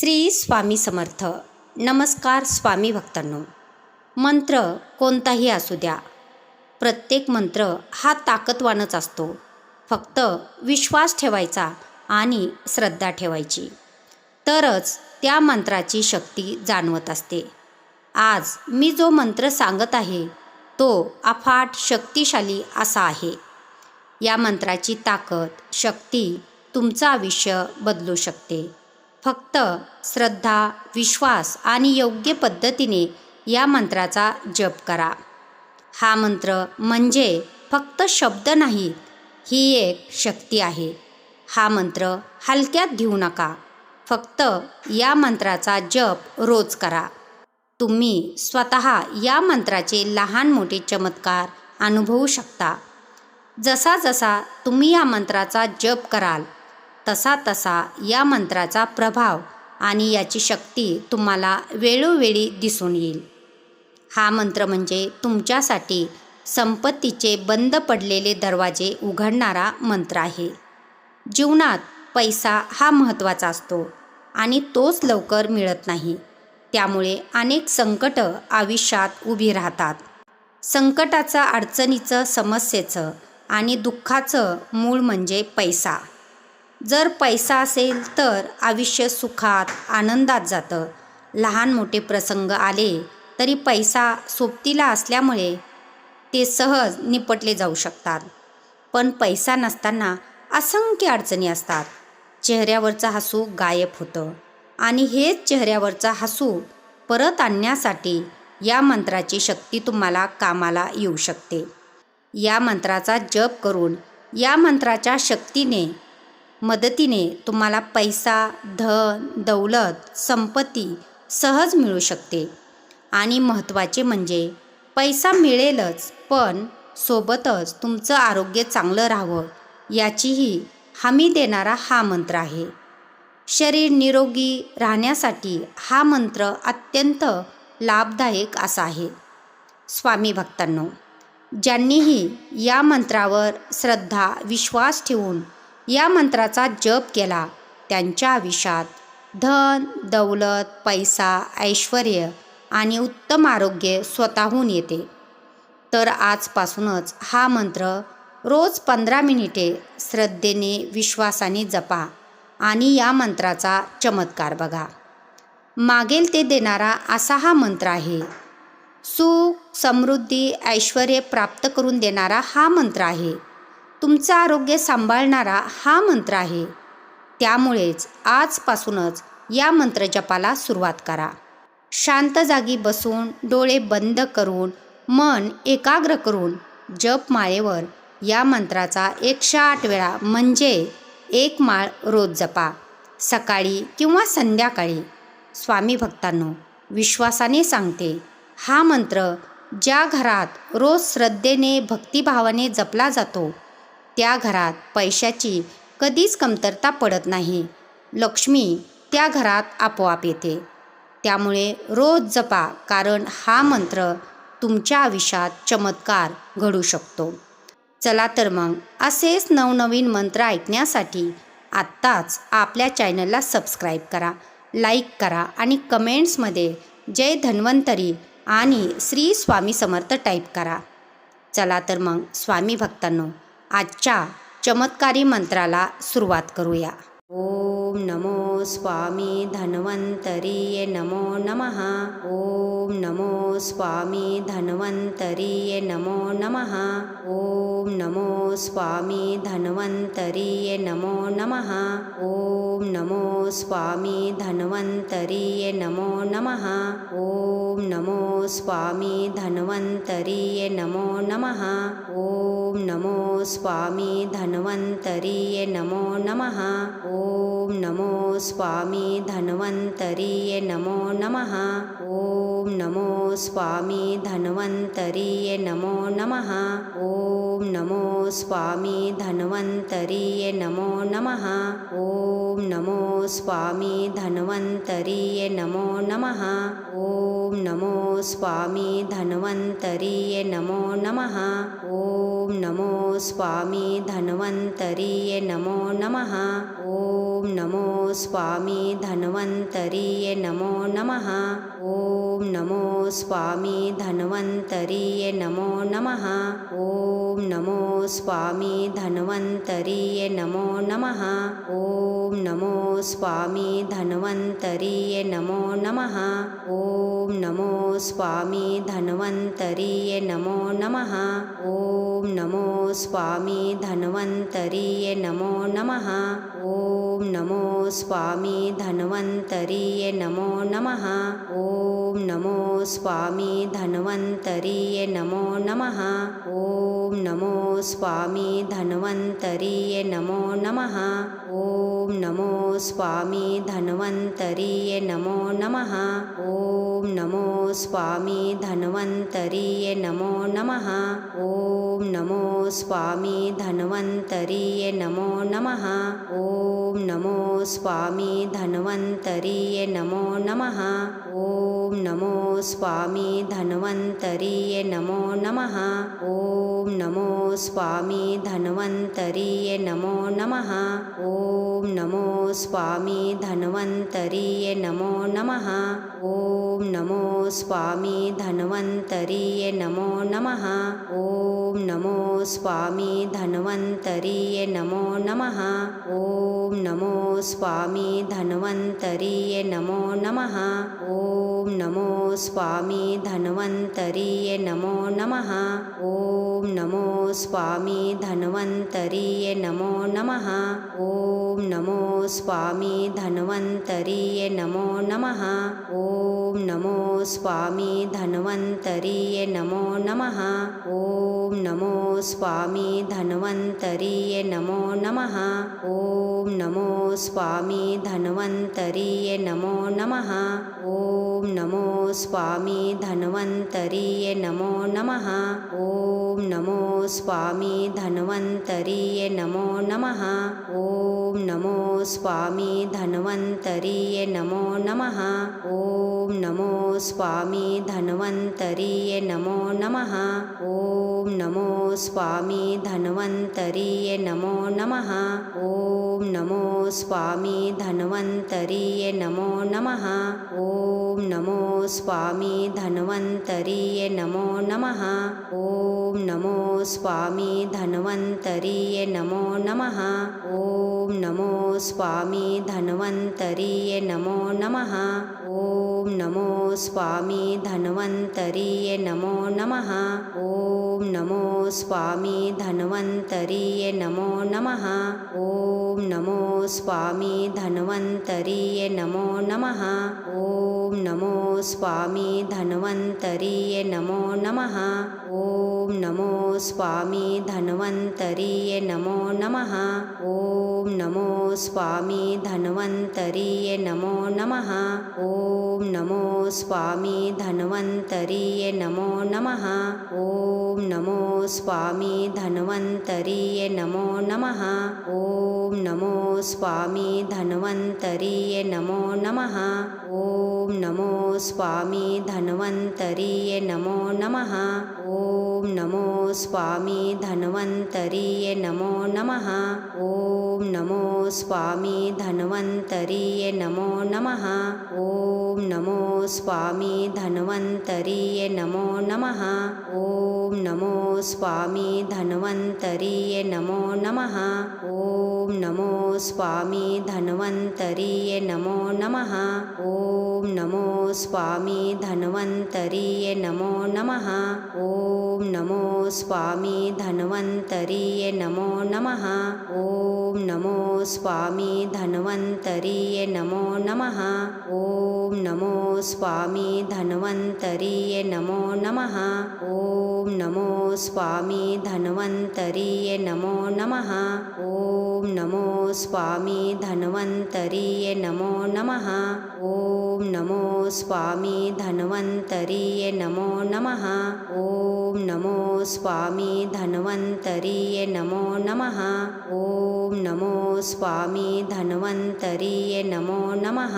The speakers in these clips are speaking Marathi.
श्री स्वामी समर्थ. नमस्कार स्वामी भक्तांनो. मंत्र कोणताही असू द्या. प्रत्येक मंत्र हा ताकदवानच असतो. फक्त विश्वास ठेवायचा आणि श्रद्धा ठेवायची. तरच त्या मंत्राची शक्ती जाणवत असते. आज मी जो मंत्र सांगत आहे तो अफाट शक्तिशाली असा आहे. या मंत्राची ताकद शक्ती तुमचं आयुष्य बदलू शकते. फक्त श्रद्धा विश्वास आणि योग्य पद्धतीने या मंत्राचा जप करा. हा मंत्र म्हणजे फक्त शब्द नाही ही एक शक्ती आहे. हा मंत्र हलक्यात घेऊ नका फक्त या मंत्राचा जप रोज करा. तुम्ही स्वतः या मंत्राचे लहान मोठे चमत्कार अनुभवू शकता. जसा जसा तुम्ही या मंत्राचा जप कराल तसा तसा या मंत्राचा प्रभाव आणि याची शक्ती तुम्हाला वेळोवेळी दिसून येईल. हा मंत्र म्हणजे तुमच्यासाठी संपत्तीचे बंद पडलेले दरवाजे उघडणारा मंत्र आहे. जीवनात पैसा हा महत्त्वाचा असतो आणि तोच लवकर मिळत नाही. त्यामुळे अनेक संकट आयुष्यात उभी राहतात. संकटाचं अडचणीचं समस्येचं आणि दुःखाचं मूळ म्हणजे पैसा. जर पैसा असेल तर आयुष्य सुखात आनंदात जातं. लहान मोठे प्रसंग आले तरी पैसा सोबतीला असल्यामुळे ते सहज निपटले जाऊ शकतात. पण पैसा नसताना असंख्य अडचणी असतात. चेहऱ्यावरचं हसू गायब होतं. आणि हेच चेहऱ्यावरचा हसू परत आणण्यासाठी या मंत्राची शक्ती तुम्हाला कामाला येऊ शकते. या मंत्राचा जप करून या मंत्राच्या शक्तीने मदतीने तुम्हाला पैसा धन दौलत संपत्ती सहज मिळू शकते. आणि महत्त्वाचे म्हणजे पैसा मिळेलच पण सोबतच तुमचं आरोग्य चांगलं राहावं याचीही हमी देणारा हा मंत्र आहे. शरीर निरोगी राहण्यासाठी हा मंत्र अत्यंत लाभदायक असा आहे. स्वामी भक्तांनो ज्यांनीही या मंत्रावर श्रद्धा विश्वास ठेवून या मंत्राचा जप केला. त्यांच्या आयुष्यात धन दौलत पैसा ऐश्वर आणि उत्तम आरोग्य स्वतःहून येते. तर आजपासूनच हा मंत्र रोज पंधरा मिनिटे श्रद्धेने विश्वासाने जपा आणि या मंत्राचा चमत्कार बघा. मागेल ते देणारा असा हा मंत्र आहे. सुख समृद्धी ऐश्वर प्राप्त करून देणारा हा मंत्र आहे. तुमचं आरोग्य सांभाळणारा हा मंत्र आहे. त्यामुळेच आजपासूनच या मंत्रजपाला सुरुवात करा. शांत जागी बसून डोळे बंद करून मन एकाग्र करून जप माळेवर या मंत्राचा एकशे आठ वेळा म्हणजे एक माळ रोज जपा. सकाळी किंवा संध्याकाळी. स्वामी भक्तांनो विश्वासाने सांगते हा मंत्र ज्या घरात रोज श्रद्धेने भक्तिभावाने जपला जातो त्या घरात पैशाची कधीच कमतरता पडत नाही. लक्ष्मी त्या घरात आपोआप येते. त्यामुळे रोज जपा कारण हा मंत्र तुमच्या आयुष्यात चमत्कार घडू शकतो. चला तर मग असेच नवनवीन मंत्र ऐकण्यासाठी आत्ताच आपल्या चॅनलला सबस्क्राईब करा लाईक करा आणि कमेंट्समध्ये जय धन्वंतरी आणि श्री स्वामी समर्थ टाईप करा. चला तर मग स्वामी भक्तांनो आजच्या चमत्कारी मंत्राला सुरुवात करूया. ओम नमो स्वामी धन्वंतरीय नमो नमः। ओम नमो स्वामी धन्वंतरीय नमो नमः। ओम नमो स्वामी धन्वंतरीय नमो नमः। ओम नमो स्वामी धन्वंतरीय नमो नमः। ओम नमो स्वामी धन्वंतरीय नमो नमः। ओम नमो स्वामी धन्वंतरीय नमो नमः। ओम नमो स्वामी धन्वंतरीय नमो नमः। ओम नमो स्वामी धन्वंतरीय नमो नमः। ओम ॐ नमो स्वामी धन्वन्तरीये नमो नमः। ॐ नमो स्वामी धन्वन्तरीये नमो नमः। ॐ नमो स्वामी धन्वन्तरीये नमो नमः। ॐ नमो स्वामी धन्वन्तरीये नमो नमः। ॐ नमो स्वामी धन्वन्तरीये नमो नमः। ॐ नमो स्वामी धन्वन्तरीये नमो नमः। ॐ नमो स्वामी धन्वन्तरीये नमो नमः। ॐ नमो स्वामी धन्वन्तरीये नमो नमः। ॐ नमो स्वामी धन्वन्तरीये नमो नमः। ॐ नमो स्वामी धन्वन्तरीये नमो नमः। ॐ नमो स्वामी धन्वन्तरीये नमो नमः। ॐ नमो स्वामी धन्वन्तरीये नमो नमः। ॐ नमो स्वामी धन्वन्तरीये नमो नमः। ॐ नमो स्वामी धन्वन्तरीये नमो नमः। ॐ नमो स्वामी धन्वन्तरीये नमो नमः। ॐ नमो स्वामी धन्वन्तरीये नमो नमः। ॐ नमो स्वामी धन्वन्तरीये नमो नमः। ॐ नमो स्वामी धन्वन्तरीये नमो नमः। ॐ नमो स्वामी धन्वन्तरीये नमो नमः। ॐ नमो स्वामी धन्वन्तरीये नमो नमः। ॐ नमो स्वामी धन्वन्तरीये नमो नमः। ॐ नमो स्वामी धन्वन्तरीये नमो नमः। ॐ नमो नमो स्वामी धन्वन्तरीये नमो नमः। ॐ नमो स्वामी धन्वन्तरीये नमो नमः। ॐ नमो स्वामी धन्वन्तरीये नमो नमः। ॐ नमो स्वामी धन्वन्तरीये नमो नमः। ॐ नमो स्वामी धन्वन्तरीये नमो नमः। ॐ नमो स्वामी धन्वन्तरीये नमो नमः। ॐ नमो स्वामी धन्वन्तरीये नमो नमः। ॐ नमो स्वामी धन्वन्तरीये नमो नमः। ॐ नमो स्वामी धन्वन्तरीये नमो नमः। ॐ नमो स्वामी धन्वन्तरीये नमो नमः। ॐ नमो स्वामी धन्वन्तरीये नमो नमः। ॐ नमो स्वामी धन्वन्तरीये नमो नमः। ॐ नमो स्वामी धन्वन्तरीये नमो नमः। ॐ नमो स्वामी धन्वन्तरीये नमो नमः। ॐ नमो स्वामी धन्वन्तरीये नमो नमः। ॐ नमो स्वामी धन्वन्तरीये नमो नमः। ॐ नमो स्वामी धन्वन्तरीये नमो नमः। ॐ नमो स्वामी धन्वन्तरीये नमो नमः। ॐ नमो स्वामी धन्वन्तरीये नमो नमः। ॐ नमो स्वामी धन्वन्तरीये नमो नमः। ॐ नमो स्वामी धन्वन्तरीये नमो नमः। ॐ नमो स्वामी धन्वन्तरीये नमो नमः। ॐ नमो स्वामी धन्वन्तरीये नमो नमः। ॐ नमो स्वामी धन्वन्तरीये नमो नमः। ॐ नमो स्वामी धन्वन्तरीये नमो नमः। ॐ नमो स्वामी धन्वन्तरीये नमो नमः। ॐ नमो स्वामी धन्वन्तरीये नमो नमः। ॐ नमो स्वामी धन्वन्तरीये नमो नमः। ॐ नमो स्वामी धन्वन्तरीये नमो नमः। ॐ नमो स्वामी धन्वन्तरीये नमो नमः। ॐ नमो स्वामी धन्वन्तरीये नमो नमः। ॐ नमो स्वामी धन्वन्तरीये नमो नमः। ॐ नमो स्वामी धन्वन्तरीये नमो नमः। ॐ नमो स्वामी धन्वन्तरीये नमो नमः। ॐ नमो स्वामी धन्वन्तरीये नमो नमः। ॐ नमो स्वामी धन्वन्तरीये नमो नमः। ॐ नमो स्वामी धन्वन्तरीये नमो नमः। ॐ नमो स्वामी धन्वन्तरीये नमो नमः। ॐ नमो स्वामी धन्वन्तरीय नमो नमः। ॐ नमो स्वामी धन्वन्तरीय नमो नमः।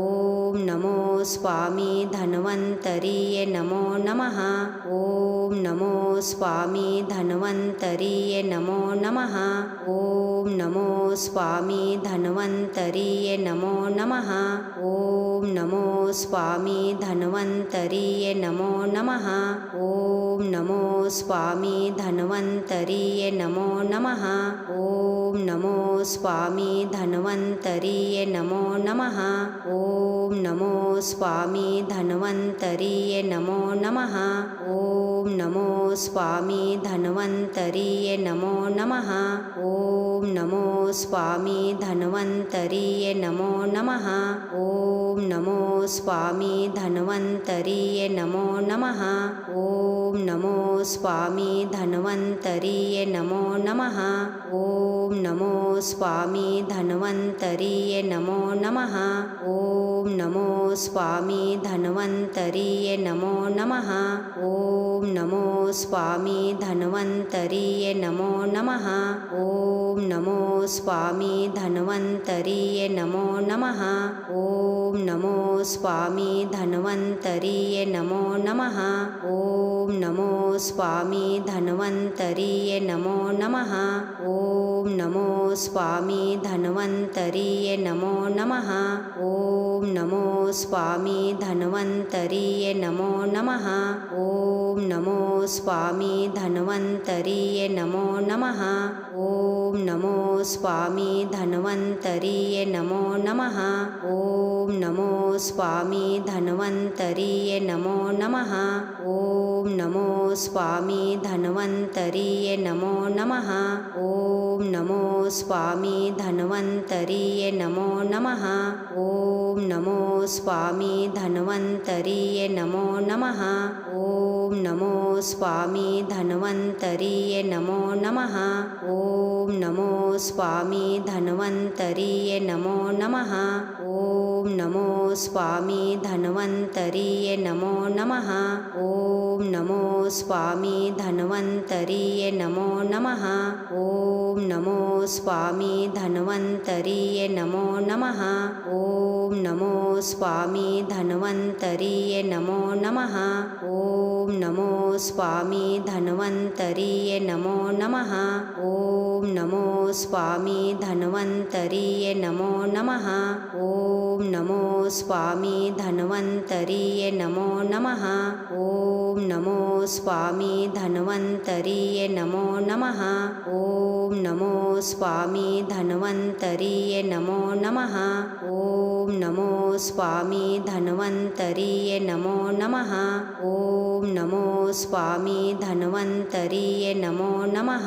ॐ नमो स्वामी धन्वन्तरीय नमो नमः। ॐ नमो स्वामी धन्वन्तरीय नमो नमः। ॐ नमो स्वामी धन्वन्तरीय नमो नमः। ॐ नमो स्वामी धन्वन्तरीय नमो नमः। ॐ नमो स्वामी धन्वन्तरीय नमो नमः। ॐ नमो स्वामी स्वामी धन्वन्तरीय नमो नमः। ॐ नमो स्वामी धन्वन्तरीय नमो नमः। ॐ नमो स्वामी धन्वन्तरीय नमो नमः। ॐ नमो स्वामी धन्वन्तरीय नमो नमः। ॐ नमो स्वामी धन्वन्तरीय नमो नमः। ॐ नमो स्वामी धन्वन्तरीय नमो नमः। ॐ नमो स्वामी स्वामी धन्वन्तरीय नमो नमः। ॐ नमो स्वामी धन्वन्तरीय नमो नमः। ॐ नमो स्वामी धन्वन्तरीय नमो नमः। ॐ नमो स्वामी धन्वन्तरीय नमो नमः। ॐ नमो स्वामी धन्वन्तरीय नमो नमः। ॐ नमो स्वामी धन्वन्तरीय नमो नमः। ॐ नमो स्वामी स्वामी धन्वन्तरीय नमो नमः। ॐ नमो स्वामी धन्वन्तरीय नमो नमः। ॐ नमो स्वामी धन्वन्तरीय नमो नमः। ॐ नमो स्वामी धन्वन्तरीय नमो नमः। ॐ नमो स्वामी धन्वन्तरीय नमो नमः। ॐ स्वामी धन्वन्तरीय नमो नमः। ॐ नमो स्वामी धन्वन्तरीय नमो नमः। ॐ नमो स्वामी धन्वन्तरीय नमो नमः। ॐ नमो स्वामी धन्वन्तरीय नमो नमः। ॐ नमो स्वामी धन्वन्तरीय नमो नमः। ॐ नमो स्वामी धन्वन्तरीय नमो नमः। ॐ नमो स्वामी धन्वन्तरीय नमो नमः। ॐ नमो स्वामी धन्वन्तरीय नमो नमः। ॐ नमो स्वामी धन्वन्तरीय नमो नमः। ॐ नमो स्वामी धन्वन्तरीय नमो नमः। ॐ नमो स्वामी धन्वन्तरीय नमो नमः। ॐ नमो स्वामी धन्वन्तरीय नमो नमः। ॐ नमो स्वामी धन्वन्तरीय नमो नमः। ॐ नमो स्वामी धन्वन्तरीय नमो नमः। ॐ नमो स्वामी धन्वन्तरीय नमो नमः। ॐ नमो स्वामी धन्वन्तरीय नमो नमः।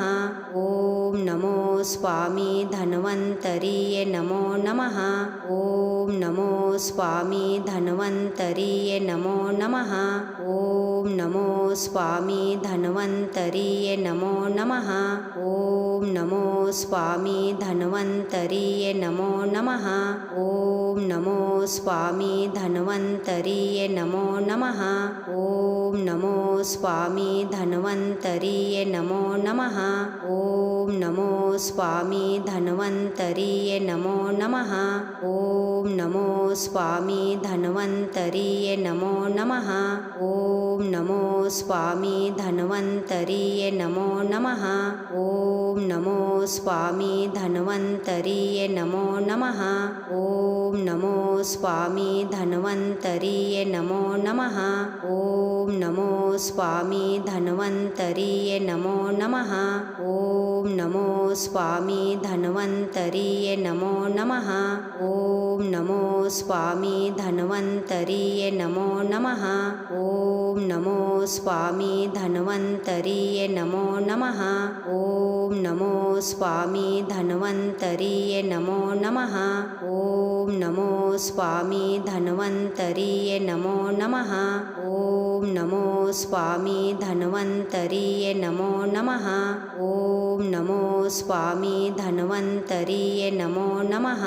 ॐ नमो स्वामी धन्वन्तरीय नमो नमः। ॐ नमो स्वामी धन्वन्तरीय नमो नमः। ॐ नमो स्वामी धन्वन्तरीय नमो नमः। ॐ नमो स्वामी धन्वन्तरीय नमो नमः। ॐ नमो स्वामी धन्वन्तरीय नमो नमः। ॐ नमो स्वामी धन्वन्तरीय नमो नमः। ॐ नमो स्वामी धन्वन्तरीय नमो नमः। ॐ नमो स्वामी धन्वन्तरीय नमो नमः। ॐ नमो स्वामी धन्वन्तरीय नमो नमः। ॐ नमो स्वामी धन्वन्तरीय नमो नमः। ॐ नमो स्वामी धन्वन्तरीय नमो नमः। ॐ नमो स्वामी धन्वन्तरीय नमो नमः। ॐ नमो स्वामी धन्वन्तरीय नमो नमः। ॐ नमो स्वामी धन्वन्तरीय नमो नमः। ॐ नमो स्वामी धन्वन्तरीय नमो नमः। ॐ नमो स्वामी धन्वन्तरीय नमो नमः। ॐ नमो स्वामी धन्वन्तरीय नमो नमः। ॐ नमो स्वामी धन्वन्तरीय नमो नमः। ॐ नमो स्वामी धन्वन्तरीय नमो नमः।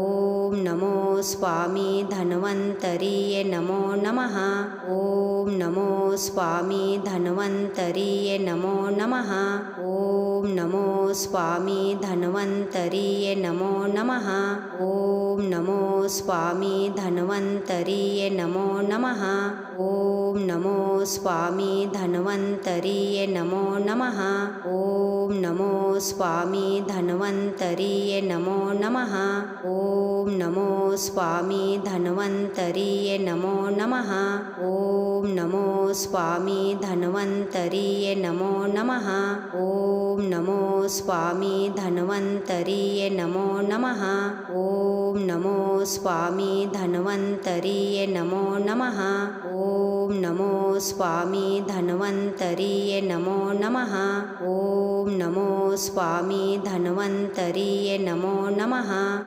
ॐ नमो स्वामी धन्वन्तरीय नमो नमः। ॐ नमो स्वामी धन्वन्तरीय नमो नमः। ॐ नमो स्वामी धन्वन्तरीय नमो नमः। ॐ नमो स्वामी धन्वन्तरीय नमो नमः। ॐ नमो स्वामी धन्वन्तरीय नमो नमः। ॐ नमो स्वामी धन्वन्तरीय नमो नमः। ॐ नमो स्वामी धन्वन्तरीय नमो नमः। ॐ नमो स्वामी धन्वन्तरीय नमो नमः। ॐ नमो स्वामी धन्वन्तरीय नमो नमः। ॐ नमो स्वामी धन्वन्तरीय नमो नमः। ॐ नमो स्वामी धन्वन्तरीय नमो नमः। ॐ नमो स्वामी धन्वन्तरीय नमो नमः।